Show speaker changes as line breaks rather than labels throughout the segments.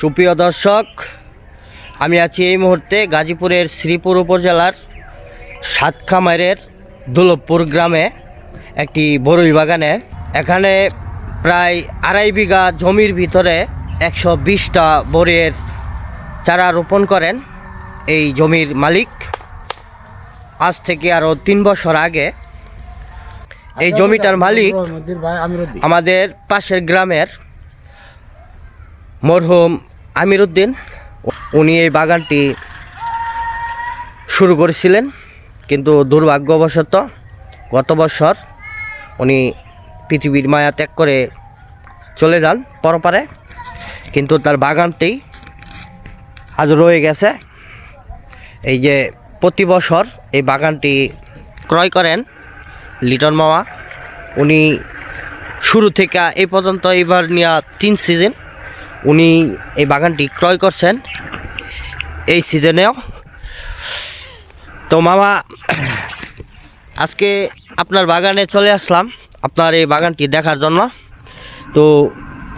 সুপ্রিয় দর্শক আমি আছি এই মুহূর্তে গাজীপুরের শ্রীপুর উপজেলার সাতখামারের দুলভপুর গ্রামে একটি বরুই বাগানে। এখানে প্রায় আড়াই বিঘা জমির ভিতরে একশো বিশটা বরের চারা রোপণ করেন এই জমির মালিক। আজ থেকে আরও তিন বছর আগে এই জমিটার মালিক আমাদের পাশের গ্রামের মরহুম আমির উদ্দিন উনি এই বাগানটি শুরু করেছিলেন, কিন্তু দুর্ভাগ্যবশত গত বছর উনি পৃথিবীর মায়া ত্যাগ করে চলে যান পরপারে, কিন্তু তার বাগানটি আজ রয়ে গেছে। এই যে প্রতি বছর এই বাগানটি ক্রয় করেন লিটন মামা। উনি শুরু থেকে এই পর্যন্ত এবার নিয়ে তিন সিজন উনি এই বাগানটি ক্রয় করছেন এই সিজনেও। তো মামা আজকে আপনার বাগানে চলে আসলাম আপনার এই বাগানটি দেখার জন্য। তো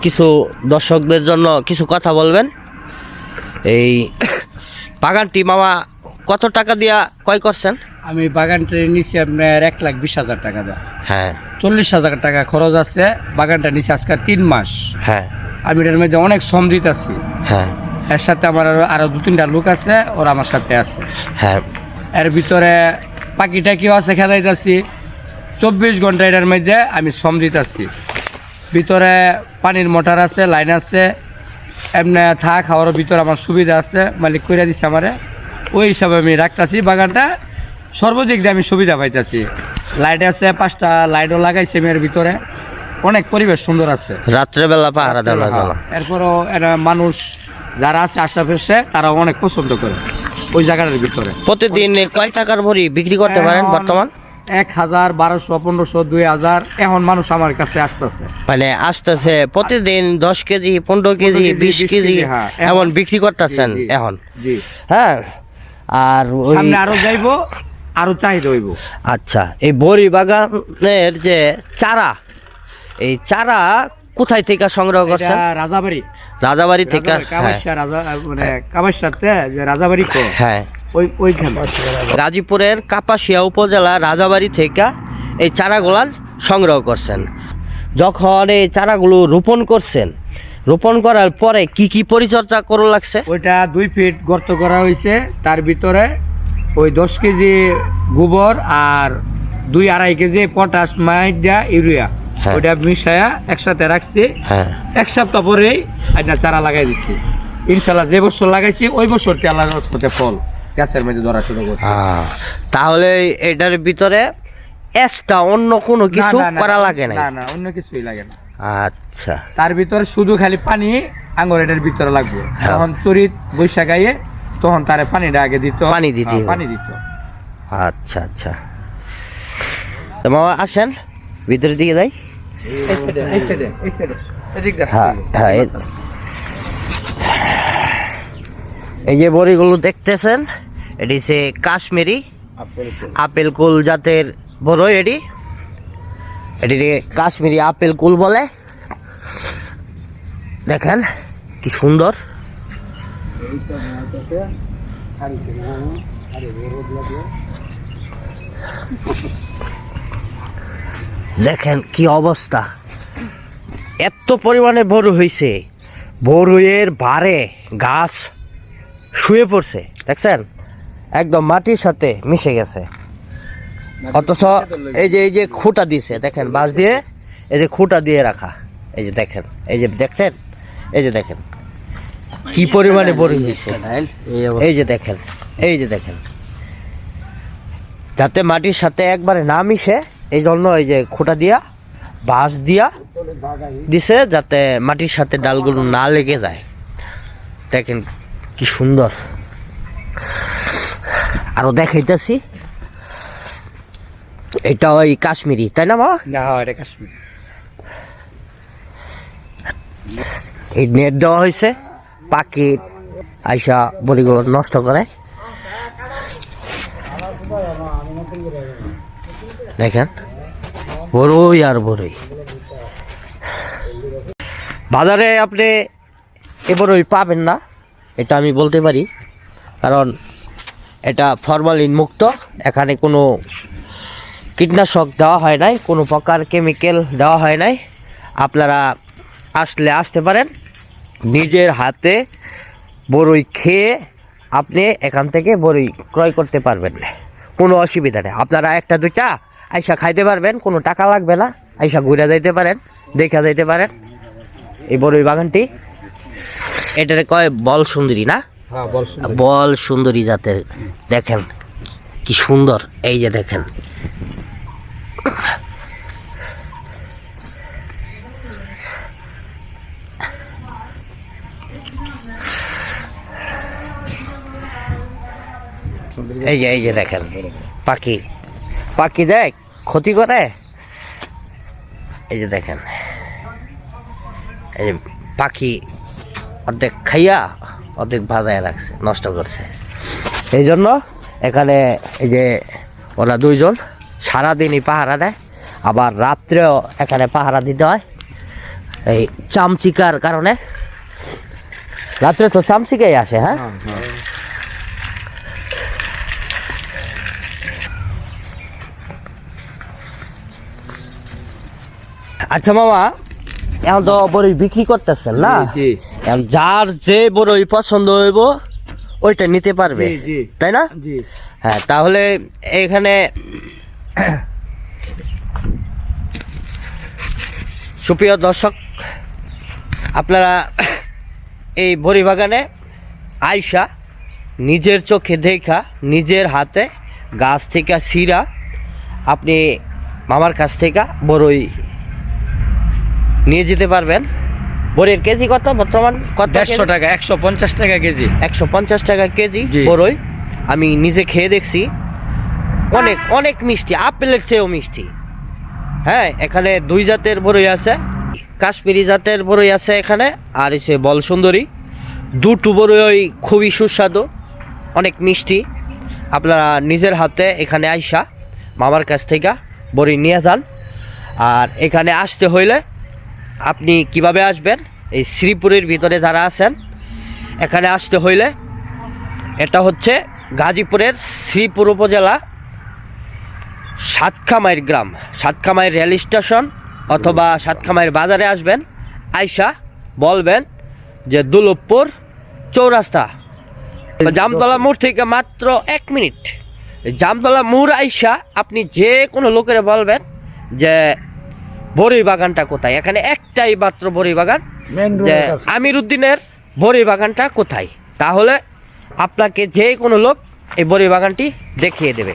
কিছু দর্শকদের জন্য কিছু কথা বলবেন। এই বাগানটি মামা কত টাকা দিয়া ক্রয় করছেন?
আমি বাগানটা নিচে আপনার এক লাখ বিশ হাজার টাকা দেয়।
হ্যাঁ।
চল্লিশ হাজার টাকা খরচ আছে। বাগানটা নিচে আজকে তিন মাস।
হ্যাঁ।
আমি এটার মধ্যে অনেক শ্রম দিতেছি
হ্যাঁ।
এর সাথে আমার আরো- আরও দু তিনটা লোক আছে ওরা আমার সাথে আছে।
হ্যাঁ।
এর ভিতরে পাখিটা কেউ আছে খেলাইতেছি চব্বিশ ঘণ্টা এটার মধ্যে আমি শ্রম দিতেছি ভিতরে পানির মোটর আছে লাইন আছে। এমনি থাকা খাওয়ার ভিতরে আমার সুবিধা আছে মালিক করে দিচ্ছে আমারে। ওই হিসাবে আমি রাখতেছি বাগানটা। সর্বদিক দিয়ে আমি সুবিধা পাইতেছি। লাইট আছে পাঁচটা লাইটও লাগাইছি আমি এর ভিতরে। অনেক পরিবেশ সুন্দর আছে।
রাত্রেবেলা পাহারা দেওয়ার জন্য
হ্যাঁ, এরপরও এরা মানুষ যারা আছে আশেপাশে তারা অনেক পছন্দ করে ওই জায়গাটার ভিতরে।
প্রতিদিন কয় টাকার ভরি বিক্রি করতে পারেন বর্তমান?
এক হাজার বারোশো পনেরোশো দুই হাজার এখন মানুষ আমার কাছে আসতেছে।
মানে আসতেছে প্রতিদিন দশ কেজি পনেরো কেজি বিশ কেজি
হ্যাঁ,
এমন বিক্রি করতেছেন। এখন। হ্যাঁ আর
সামনে আরও যাইবো আরও চাহিদা হইব।
আচ্ছা এই বড়ি বাগানের যে চারা এই চারা কোথায় থেকে সংগ্রহ করছেন?
রাজাবাড়ি।
রাজাবাড়ি থেকে
রাজাবাড়ি,
হ্যাঁ।
রাজা মানে
হ্যাঁ।
ওই ওইখানে।
গাজীপুরের কাপাসিয়া উপজেলা রাজাবাড়ি থেকে এই চারাগুলার সংগ্রহ করছেন। যখন এই চারাগুলো রোপণ করছেন রোপণ করার পরে কি কি পরিচর্যা করা লাগছে?
ওইটা দুই ফিট গর্ত করা হয়েছে তার ভিতরে ওই দশ কেজি গোবর আর দুই আড়াই কেজি পটাশ মাইডা ইউরিয়া। ওইটা মিশায়া একসাথে রাখছি।
হ্যাঁ।
এক সপ্তাহ পরেই আজনা চারা লাগাই দিচ্ছি। ইনশাল্লাহ যে বছর লাগাইছি ওই বছরটি আল্লাহ হতে ফল গাছের মধ্যে ধরা শুরু করছে।
তাহলে এটার ভিতরে এক্সট্রা অন্য কোনো কিছু করা লাগে না
না অন্য কিছুই লাগে না।
আচ্ছা।
তার ভিতরে শুধু খালি পানি আঙ্গুর এটার ভিতরে লাগবে।
হ্যাঁ।
তখন চরিত বৈশাখ গাইয়ে তখন তারে পানিটা আগে দিত।
পানি দিতে
হ্যাঁ, পানি দিত।
আচ্ছা আচ্ছা। তো মামা আসেন। ভিতরের দিকে যাই। হ্যাঁ হ্যাঁ এই- যে বড়িগুলো দেখতেছেন, এটি সে কাশ্মীরি আপেল কুল জাতের বড় এটি। এটি কাশ্মীরি আপেল কুল বলে। দেখেন, কি সুন্দর। দেখেন কি অবস্থা। এত পরিমাণে বড় হয়েছে বড়ুয়ের ভারে গাছ শুয়ে পড়ছে। দেখছেন? একদম মাটির সাথে মিশে গেছে। অথচ এই যে এই যে খুঁটা দিছে, দেখেন, বাঁশ দিয়ে এই যে খুঁটা দিয়ে রাখা। এই যে দেখেন, এই যে দেখছেন? এই যে দেখেন, কি পরিমাণে বড় হয়েছে এই যে দেখেন, এই যে দেখেন। যাতে মাটির সাথে একবারে না মিশে এই জন্য এই যে খুঁটা দিয়া বাঁশ দিয়া দিছে যাতে মাটির সাথে ডালগুলো না লেগে যায়। দেখেন কি সুন্দর। আরও দেখাইতেছি। এটা ওই কাশ্মীরি তাই না
এটা কাশ্মীর।
এই নেট দেওয়া হয়েছে পাখি আইসা বড়িগুলো নষ্ট করে। দেখেন বড়ই আর বড়ই বাজারে আপনি এবার ওই পাবেন না, এটা আমি বলতে পারি। কারণ এটা ফরমালিন মুক্ত, এখানে কোনো কীটনাশক দেওয়া হয় নাই, কোনো প্রকার কেমিক্যাল দেওয়া হয় নাই। আপনারা আসলে আসতে পারেন, নিজের হাতে বড়ই খেয়ে আপনি এখান থেকে বড়ই ক্রয় করতে পারবেন না। কোনো অসুবিধা নেই। আপনারা একটা, দুইটা আইসা খাইতে পারবেন কোনো টাকা লাগবে না। আইসা ঘুরে যাইতে পারেন দেখা যাইতে পারেন। এই বড়ই বাগানটি এটারে কয় বল সুন্দরী না?
হ্যাঁ বল
বল সুন্দরী জাতের দেখেন কি সুন্দর এই যে দেখেন। এই যে এই যে দেখেন পাখি। পাখি দেখ, ক্ষতি করে। এই যে দেখেন, এই যে পাখি অর্ধেক খাইয়া অর্ধেক ভাজায় রাখছে, নষ্ট করছে। এই জন্য এখানে এই যে ওরা দুইজন সারাদিনই পাহারা দেয়, আবার রাত্রেও এখানে পাহারা দিতে হয়। এই চামচিকার কারণে। রাত্রে তো চামচিকাই আসে হ্যাঁ? আচ্ছা মামা এখন তো বড়ই বিক্রি করতেছেন না? যার যে বড়ই পছন্দ হইব ওইটা নিতে পারবে। তাই না? হ্যাঁ তাহলে এখানে সুপ্রিয় দর্শক আপনারা এই বড়ি বাগানে আইসা নিজের চোখে দেখা নিজের হাতে গাছ থেকে সিরা আপনি মামার কাছ থেকে বড়ই নিয়ে যেতে পারবেন। বড়ির কেজি কত? বর্তমান কত
দেড়শো টাকা একশো পঞ্চাশ টাকা কেজি।
একশো পঞ্চাশ টাকা কেজি। বড়ই। আমি নিজে খেয়ে দেখছি। অনেক অনেক মিষ্টি আপেলের চেয়েও মিষ্টি। হ্যাঁ এখানে দুই জাতের বড়ই আছে। কাশ্মীরি জাতের বড়ই আছে এখানে আর এসে বল সুন্দরী দুটো বড়ই খুবই সুস্বাদু অনেক মিষ্টি। আপনারা নিজের হাতে এখানে আইসা মামার কাছ থেকে বড়ি নিয়ে যান। আর এখানে আসতে হইলে আপনি কীভাবে আসবেন? এই শ্রীপুরের ভিতরে যারা আছেন, এখানে আসতে হইলে এটা হচ্ছে গাজীপুরের শ্রীপুর উপজেলা সাতখামাইর গ্রাম। সাতখামাইর রেল স্টেশন অথবা সাতখামাইর বাজারে আসবেন, আইসা বলবেন যে দুলভপুর চৌরাস্তা। জামতলা মোড় থেকে মাত্র এক মিনিট। জামতলা মোড় আইসা আপনি যে কোনো লোকের বলবেন যে বড়ই বাগানটা কোথায়? এখানে একটাই মাত্র বড়ই বাগান যে আমির উদ্দিনের বড়ি বাগানটা কোথায়? তাহলে আপনাকে যে কোনো লোক এই বড়ি বাগানটি দেখিয়ে দেবে।